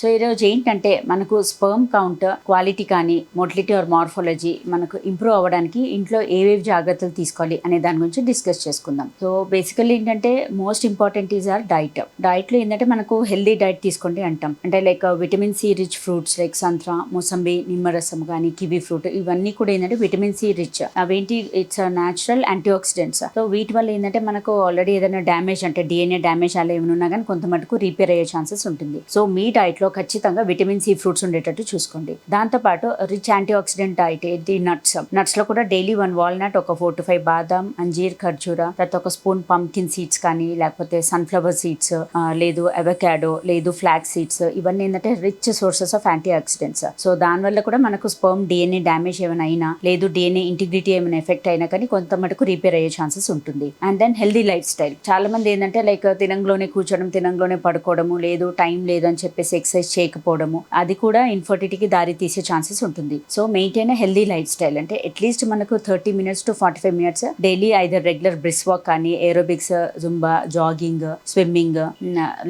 so ఈరోజు ఏంటంటే మనకు స్పర్మ్ కౌంట్ క్వాలిటీ కానీ మొటిలిటీ ఆర్ మార్ఫాలజీ మనకు ఇంప్రూవ్ అవ్వడానికి ఇంట్లో ఏవేవి జాగ్రత్తలు తీసుకోవాలి అనే దాని గురించి డిస్కస్ చేసుకుందాం. సో బేసికల్లీ ఏంటంటే most important is our diet. డైట్లో ఏంటంటే మనకు హెల్దీ డైట్ తీసుకోండి అంటాం. అంటే like vitamin C rich fruits like సంత్రా మోసంబి నిమ్మరసం కానీ కివీ ఫ్రూట్ ఇవన్నీ కూడా ఏంటంటే విటమిన్ సి రిచ్. అవేంటి? It's natural antioxidants so వీటి వల్ల ఏంటంటే మనకు ఆల్రెడీ ఏదైనా డ్యామేజ్ అంటే డిఎన్ఏ డ్యామేజ్ అలా ఏమైనా ఉన్నా కానీ కొంత మటుకు రిపేర్ అయ్యే ఛాన్సెస్ ఉంటుంది. సో మీ డైట్ లో ఖచ్చితంగా విటమిన్ సి ఫ్రూట్స్ ఉండేటట్టు చూసుకోండి. దాంతో పాటు rich antioxidant diet the nuts. నట్స్లో కూడా డైలీ వన్ వాల్నట్ ఒక ఫోర్ టు ఫైవ్ బాదాం అంజీర్ ఖర్జూర తర్వాత ఒక స్పూన్ పంకిన్ సీడ్స్ కానీ లేకపోతే సన్ఫ్లవర్ సీడ్స్ లేదు అవకాడో లేదు ఫ్లాక్ సీడ్స్ ఇవన్నీ ఏంటంటే rich sources of antioxidants so దానివల్ల కూడా మనకు స్పర్మ్ డిఎన్ఏ డ్యామేజ్ ఏమైనా అయినా లేదు డిఎన్ఏ ఇంటిగ్రిటీ ఏమైనా ఎఫెక్ట్ అయినా కానీ కొంత మటుకు రిపేర్ అయ్యే ఛాన్సెస్ ఉంటుంది. And then healthy lifestyle. చాలా మంది ఏంటంటే లైక్ తినంలోనే కూర్చోడం తినంలోనే పడుకోవడము లేదు టైం లేదు అని చెప్పేసి ఎక్సర్సైజ్ చేయకపోవడము అది కూడా ఇన్ఫర్టిటీకి దారి తీసే ఛాన్సెస్ ఉంటుంది. So maintain healthy lifestyle అంటే అట్లీస్ట్ మనకు thirty minutes to forty five minutes daily either regular brisk walk కానీ ఏరోబిక్స్ జుంబా జాగింగ్ స్విమ్మింగ్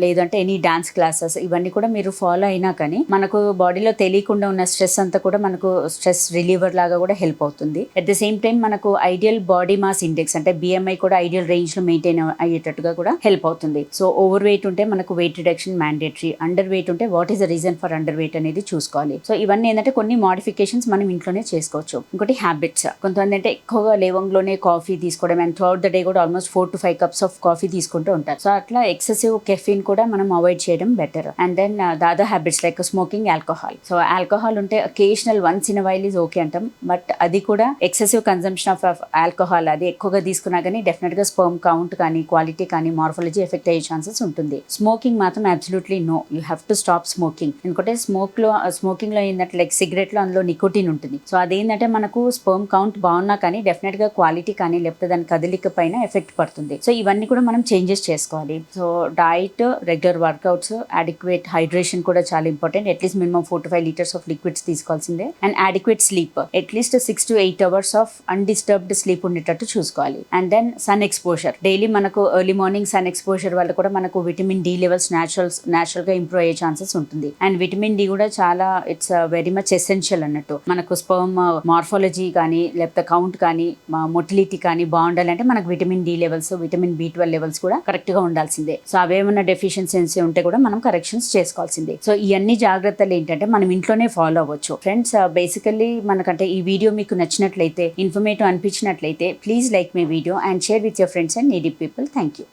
లేదంటే ఎనీ డాన్స్ క్లాసెస్ ఇవన్నీ కూడా మీరు ఫాలో అయినా కానీ మనకు బాడీలో తెలియకుండా ఉన్న స్ట్రెస్ అంతా కూడా మనకు స్ట్రెస్ రిలీవర్ లాగా కూడా హెల్ప్ అవుతుంది. అట్ ద సేమ్ టైం మనకు ఐడియల్ బాడీ మాస్ ఇండెక్స్ అంటే బిఎంఐ కూడా ఐడియల్ రేంజ్లో మెయింటైన్ అయ్యేటట్టుగా కూడా హెల్ప్ అవుతుంది. సో ఓవర్ వెయిట్ ఉంటే మనకు weight reduction mandatory underweight ఉంటే what is the reason for underweight అనేది చూసుకోవాలి. సో ఇవన్నీ ఏంటంటే కొన్ని మాడిఫికేషన్స్ మనం ఇంట్లోనే చేసుకోవచ్చు. ఇంకోటి హ్యాబిట్స్ కొంతమంది అంటే ఎక్కువగా లేవంగ్లోనే కాఫీ తీసుకోవడం అండ్ థ్రూఅవుట్ ద డే కూడా almost four to five cups of coffee తీసుకుంటూ ఉంటారు. సో అట్లా ఎక్సెసివ్ కెఫిన్ కూడా మనం అవాయిడ్ చేయడం better and then Dada habits like smoking alcohol so alcohol ఉంటే occasional once in while is okay అంటాం. But అది కూడా ఎక్సెసివ్ కన్సంప్షన్ ఆఫ్ ఆల్కహాల్ అది ఎక్కువగా తీసుకున్నా కానీ డెఫినెట్గా స్పర్మ్ కౌంట్ కానీ క్వాలిటీ కానీ మార్ఫాలజీ ఎఫెక్ట్ అయ్యే ఛాన్సెస్ ఉంటుంది. స్మోకింగ్ మాత్రం absolutely no you have to stop smoking ఎందుకంటే స్మోక్లో స్మోకింగ్లో ఏంటంటే లైక్ సిగరెట్లో అందులో నికోటిన్ ఉంటుంది. సో అదేంటంటే మనకు స్పర్మ్ కౌంట్ బాగున్నా కానీ డెఫినెట్గా క్వాలిటీ కానీ లేకపోతే దాని కదలిక పైన ఎఫెక్ట్ పడుతుంది. సో ఇవన్నీ కూడా మనం చేంజెస్ చేసుకోవాలి. So diet regular workouts adequate hydration కూడా చాలా important at least minimum four to five litres of liquids తీసుకోవాల్సిందే. And adequate sleep at least six to eight hours of undisturbed sleep ఉండేటట్టు చూసుకోవాలి. And then sun exposure daily మనకు early morning sun exposure వల్ల కూడా మనకు vitamin D levels naturals న్యాచురల్గా improve అయ్యే chances ఉంటుంది. అండ్ విటమిన్ డి కూడా చాలా ఇట్స్ వెరీ మచ్ ఎసెన్షియల్ అన్నట్టు. మనకు స్పర్మ్ మార్ఫాలజీ uh, కానీ లేకపోతే కౌంట్ కానీ మొటిలిటీ కానీ బాగుండాలంటే మనకు vitamin D levels vitamin B twelve levels కూడా కరెక్ట్గా ఉండాల్సిందే. సో అవేమన్నా డెఫిషియన్సీ ఉంటే కూడా మనం కరెక్షన్స్ చేసుకోవాల్సిందే. సో ఇవన్నీ జాగ్రత్తలు ఏంటంటే మనం ఇంట్లోనే ఫాలో అవ్వచ్చు. ఫ్రెండ్స్ బేసికల్లీ uh, మనకంటే ఈ వీడియో మీకు నచ్చినట్లయితే informative అనిపించినట్లయితే please like my video and share with your friends and needy people thank you